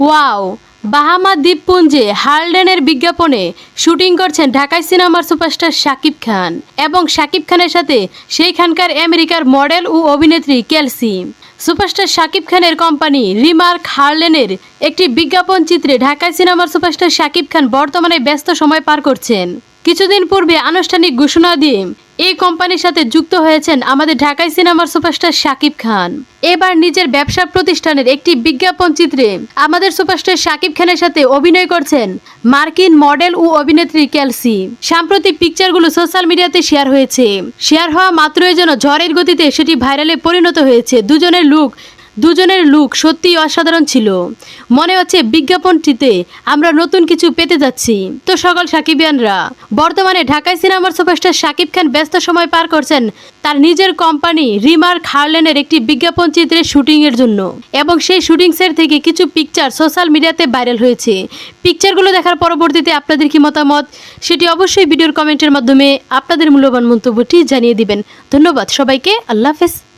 Wow, Bahama দ্বীপপুঞ্জে হার্লডেনের বিজ্ঞাপনে shooting করছেন ঢাকাই সিনেমার সুপারস্টার শাকিব খান এবং শাকিব খানের সাথে সেইখানকার আমেরিকার মডেল ও অভিনেত্রী কেলসি। সুপারস্টার শাকিব খানের কোম্পানি রিমার্ক হার্লেনের একটি বিজ্ঞাপন চিত্রে ঢাকাই সিনেমার সুপারস্টার শাকিব খান বর্তমানে ব্যস্ত সময় পার করছেন। কিছুদিন পূর্বে আনুষ্ঠানিক ঘোষণা দিয়ে এই কোম্পানির সাথে যুক্ত হয়েছেন আমাদের ঢাকাই সিনেমার সুপারস্টার শাকিব খান। এবার নিজের ব্যবসা প্রতিষ্ঠানের একটি বিজ্ঞাপন চিত্রে আমাদের সুপারস্টার শাকিব খানের সাথে অভিনয় করছেন মার্কিন মডেল ও অভিনেত্রী ক্যালসি সাম্প্রতিক পিকচারগুলো সোশ্যাল মিডিয়াতে শেয়ার হয়েছে। শেয়ার হওয়া মাত্রই যেন ঝড়ের গতিতে সেটি ভাইরালে পরিণত হয়েছে। দুজনের লুক দুজনের লুক সত্যিই অসাধারণ ছিল। মনে হচ্ছে বিজ্ঞাপনটিতে আমরা নতুন কিছু পেতে যাচ্ছি। তো সকল সাকিবিয়ানরা, বর্তমানে ঢাকায় সিনেমার সুপারস্টার সাকিব খান ব্যস্ত সময় পার করছেন তার নিজের কোম্পানি রিমার হার্লেনের একটি বিজ্ঞাপন চিত্রের শুটিংয়ের জন্য। এবং সেই শুটিং সেট থেকে কিছু পিকচার সোশ্যাল মিডিয়াতে ভাইরাল হয়েছে। পিকচারগুলো দেখার পরবর্তীতে আপনাদের কি মতামত? সেটি অবশ্যই ভিডিওর কমেন্টের মাধ্যমে আপনাদের মূল্যবান মন্তব্যটি জানিয়ে দিবেন। ধন্যবাদ সবাইকে, আল্লাহ হাফেজ।